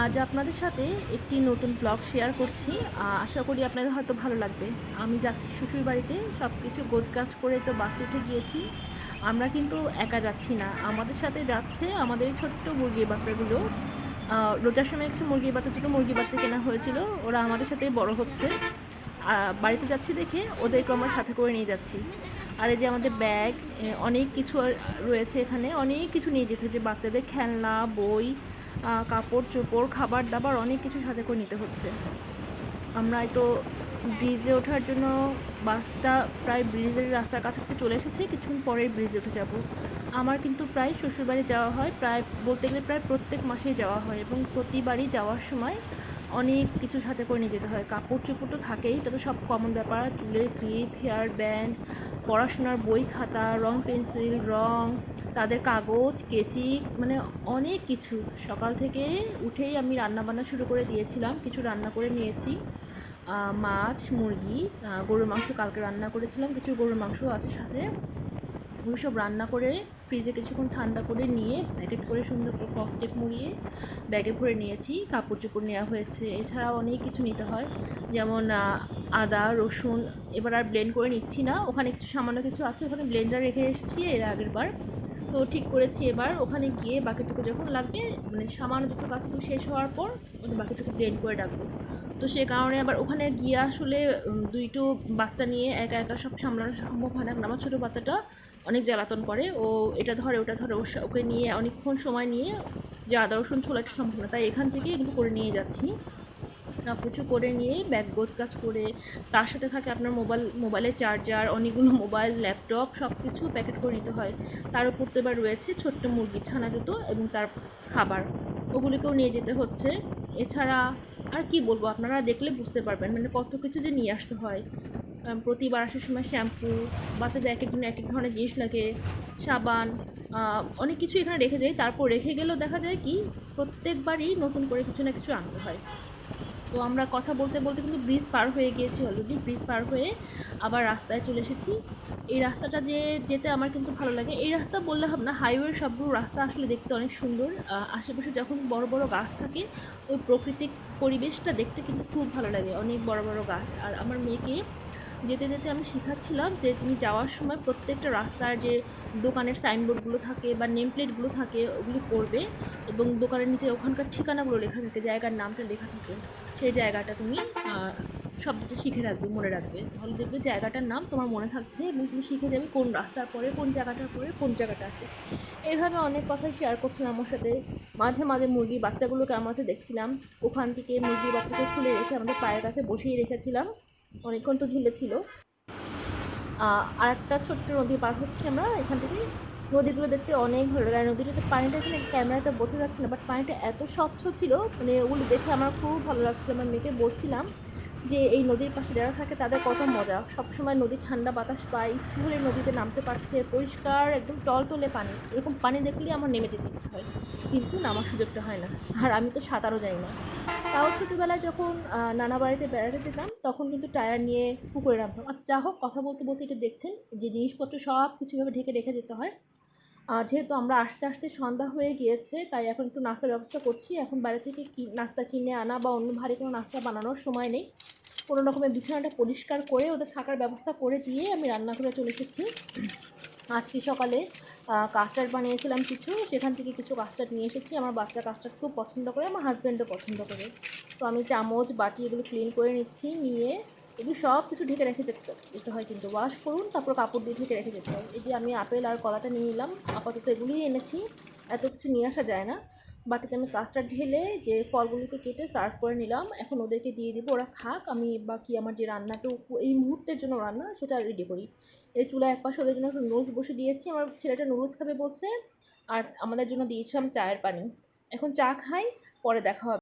আজ আপনাদের সাথে একটি নতুন ব্লগ শেয়ার করছি। আশা করি আপনাদের হয়তো ভালো লাগবে। আমি যাচ্ছি শ্বশুর বাড়িতে সব কিছু গোছগাছ করে তো বাসে উঠে গিয়েছি। আমরা কিন্তু একা যাচ্ছি না। আমাদের সাথে যাচ্ছে আমাদের ছোট্ট মুরগির বাচ্চাগুলো। রোজার সময় কিছু মুরগির বাচ্চা, দুটো মুরগির বাচ্চা কেনা হয়েছিল। ওরা আমাদের সাথেই বড় হচ্ছে। বাড়িতে যাচ্ছি দেখে ওদেরকে আমরা সাথে করে নিয়ে যাচ্ছি। আর এই যে আমাদের ব্যাগ অনেক কিছু রয়েছে এখানে। অনেক কিছু নিয়ে যেতে হচ্ছে বাচ্চাদের খেলনা, বই কাপড় চোপড়, খাবার দাবার অনেক কিছু সাথে করে নিতে হচ্ছে। আমরা তো ব্রিজে ওঠার জন্য বাসটা প্রায় ব্রিজের রাস্তার কাছাকাছি চলে এসেছে, কিছুক্ষণ পরেই ব্রিজে উঠে যাব। আমার কিন্তু প্রায় শ্বশুরবাড়ি যাওয়া হয়, প্রায় বলতে গেলে প্রায় প্রত্যেক মাসেই যাওয়া হয় এবং প্রতিবারই যাওয়ার সময় অনেক কিছু সাথে করে নিয়ে যেতে হয়। কাপড় চোপড় তো থাকেই এটা তো সব কমন ব্যাপার, চুলের ক্লিপ হেয়ার ব্যান্ড পড়াশোনার বই খাতা, রং পেন্সিল রং তাদের কাগজ, কেচি মানে অনেক কিছু। সকাল থেকে উঠেই আমি রান্না বান্না শুরু করে দিয়েছিলাম, কিছু রান্না করে নিয়েছি। মাছ, মুরগি গরুর মাংস কালকে রান্না করেছিলাম, কিছু গরুর মাংস আছে সাথে। ওগুলো সব রান্না করে ফ্রিজে কিছুক্ষণ ঠান্ডা করে নিয়ে, প্যাকেট করে সুন্দর করে কস্টেপ মুড়িয়ে ব্যাগে ভরে নিয়েছি। কাপড় চোপড় নেওয়া হয়েছে। এছাড়াও অনেক কিছু নিতে হয়। যেমন আদা, রসুন এবার আর ব্লেন্ড করে নিচ্ছি না। ওখানে কিছু সামান্য কিছু আছে, ওখানে ব্লেন্ডার রেখে এসেছি, এর আগের বার। তো ঠিক করেছি এবার। ওখানে গিয়ে বাকিটুকু যখন লাগবে মানে সামান্য দুটো কাজগুলো শেষ হওয়ার পর ওটা বাকিটুকু ব্লেন্ড করে রাখব। তো সে কারণে আবার ওখানে গিয়ে আসলে দুইটো বাচ্চা নিয়ে একা একা সব সামলানো সম্ভব হয় না। আমার ছোটো বাচ্চাটা অনেক জ্বালাতন করে। ও এটা ধরে, ওটা ধরে ওকে নিয়ে অনেকক্ষণ সময় নিয়ে যে আদা রসুন ছোলাটা সম্ভব না তাই এখান থেকে এগুলো করে নিয়ে যাচ্ছি। সব কিছু করে নিয়ে ব্যাগ গোছ গাছ করে, তার সাথে থাকে আপনার মোবাইল মোবাইলের চার্জার, অনেকগুলো মোবাইল, ল্যাপটপ সব কিছু প্যাকেট করে নিতে হয়। তার উপর তো এবার রয়েছে ছোট্ট মুরগি, ছানা জুতো এবং তার খাবার। ওগুলিকেও নিয়ে যেতে হচ্ছে। এছাড়া আর কি বলব, আপনারা দেখলে বুঝতে পারবেন মানে কত কিছু যে নিয়ে আসতে হয়। প্রতিবার আসার সময় শ্যাম্পু, বাচ্চাদের এক একদিন এক এক ধরনের জিনিস লাগে, সাবান অনেক কিছু এখানে রেখে যায়। তারপর রেখে গেলেও দেখা যায় কি, প্রত্যেকবারই নতুন করে কিছু না কিছু আনতে হয়। তো আমরা কথা বলতে বলতে কিন্তু ব্রিজ পার হয়ে গিয়েছি অলরেডি ব্রিজ পার হয়ে আবার রাস্তায় চলে এসেছি। এই রাস্তাটা যে, যেতে আমার কিন্তু ভালো লাগে। এই রাস্তা বললে হবে না হাইওয়ের সবগুলো রাস্তা আসলে দেখতে অনেক সুন্দর। আশেপাশে যখন বড় বড় গাছ থাকে, ওই প্রাকৃতিক পরিবেশটা দেখতে কিন্তু খুব ভালো লাগে। অনেক বড় বড় গাছ। আর আমার মেয়েকে যেতে যেতে আমি শেখাচ্ছিলাম যে তুমি যাওয়ার সময় প্রত্যেকটা রাস্তার যে দোকানের সাইনবোর্ডগুলো থাকে বা নেম প্লেটগুলো থাকে, ওগুলি পড়বে এবং দোকানের নিচে ওখানকার ঠিকানাগুলো লেখা থাকে, জায়গার নামটা লেখা থাকে। সেই জায়গাটা তুমি শব্দটা শিখে রাখবে, মনে রাখবে। তাহলে দেখবে জায়গাটার নাম তোমার মনে থাকছে এবং তুমি শিখে যাবে কোন রাস্তার পরে, কোন জায়গাটার পরে, কোন জায়গাটা আসে। এইভাবে অনেক কথাই শেয়ার করছিলাম আমার সাথে। মাঝে মাঝে মুরগির বাচ্চাগুলোকে আমার কাছে দেখছিলাম। ওখান থেকে মুরগির বাচ্চাকে খুলে রেখে আমাদের পায়ের কাছে বসিয়ে রেখেছিলাম। অনেকক্ষণ তো ঝুলেছিল আর একটা ছোট্ট নদী পার হচ্ছে আমরা। এখান থেকে নদীগুলো দেখতে অনেক ভালো লাগে। নদীটাতে পানিটা এখানে ক্যামেরাতে বোঝা যাচ্ছে না বাট পানিটা এত স্বচ্ছ ছিল মানে ওগুলো দেখে আমার খুব ভালো লাগছিল। আমার মেয়েকে বলছিলাম যে এই নদীর পাশে যারা থাকে তাদের কত মজা। সবসময় নদীর ঠান্ডা বাতাস পায়, ইচ্ছে হলে নদীতে নামতে পারছে, পরিষ্কার একদম টলটলে পানি। এরকম পানি দেখলেই আমার নেমে যেতে ইচ্ছে হয়, কিন্তু নামার সুযোগটা হয় না। আর আমি তো সাঁতারও জানি না। তাও ছোটোবেলায় যখন নানা বাড়িতে বেড়াতে যেতাম, তখন কিন্তু টায়ার নিয়ে পুকুরে নামতাম। আচ্ছা যা হোক, কথা বলতে বলতে এটা দেখছেন যে জিনিসপত্র সব কিছুভাবে ঢেকে রেখে যেতে হয়। যেহেতু আমরা আস্তে আস্তে সন্ধ্যা হয়ে গিয়েছে, তাই এখন একটু নাস্তার ব্যবস্থা করছি। এখন বাইরে থেকে কি, নাস্তা কিনে আনা বা অন্য ভারী কোনো নাস্তা বানানোর সময় নেই। কোনো রকমের বিছানাটা পরিষ্কার করে ওদের থাকার ব্যবস্থা করে দিয়ে আমি রান্না করে চলে এসেছি। আজকে সকালে কাস্টার্ড বানিয়েছিলাম কিছু, সেখান থেকে কিছু কাস্টার্ড নিয়ে এসেছি। আমার বাচ্চা কাস্টার্ড খুব পছন্দ করে, আমার হাজব্যান্ডও পছন্দ করে। তো আমি চামচ, বাটি এগুলো ক্লিন করে নিচ্ছি, নিয়ে এগুলো সব কিছু ঢেকে রেখে যেতে যেতে হয় কিন্তু ওয়াশ করুন, তারপর কাপড় দিয়ে ঢেকে রেখে যেতে হয় এই যে আমি আপেল আর কলাটা নিয়ে নিলাম, আপাতত এগুলোই এনেছি, এত কিছু নিয়ে আসা যায় না। বাটিতে আমি কাস্টার্ড ঢেলে যে ফলগুলোকে কেটে সার্ভ করে নিলাম, এখন ওদেরকে দিয়ে দিব, ওরা খাক, আমি বাকি আমার যে রান্নাটুকু, এই মুহূর্তের জন্য রান্না, সেটা রেডি করি। এই চুলা এক পাশে ওদের জন্য একটু নুডলস বসে দিয়েছি, আমার ছেলেটা নুডলস খাবে বলছে, আর আমাদের জন্য দিয়েছিলাম চায়ের পানি। এখন চা খাই, পরে দেখা হবে।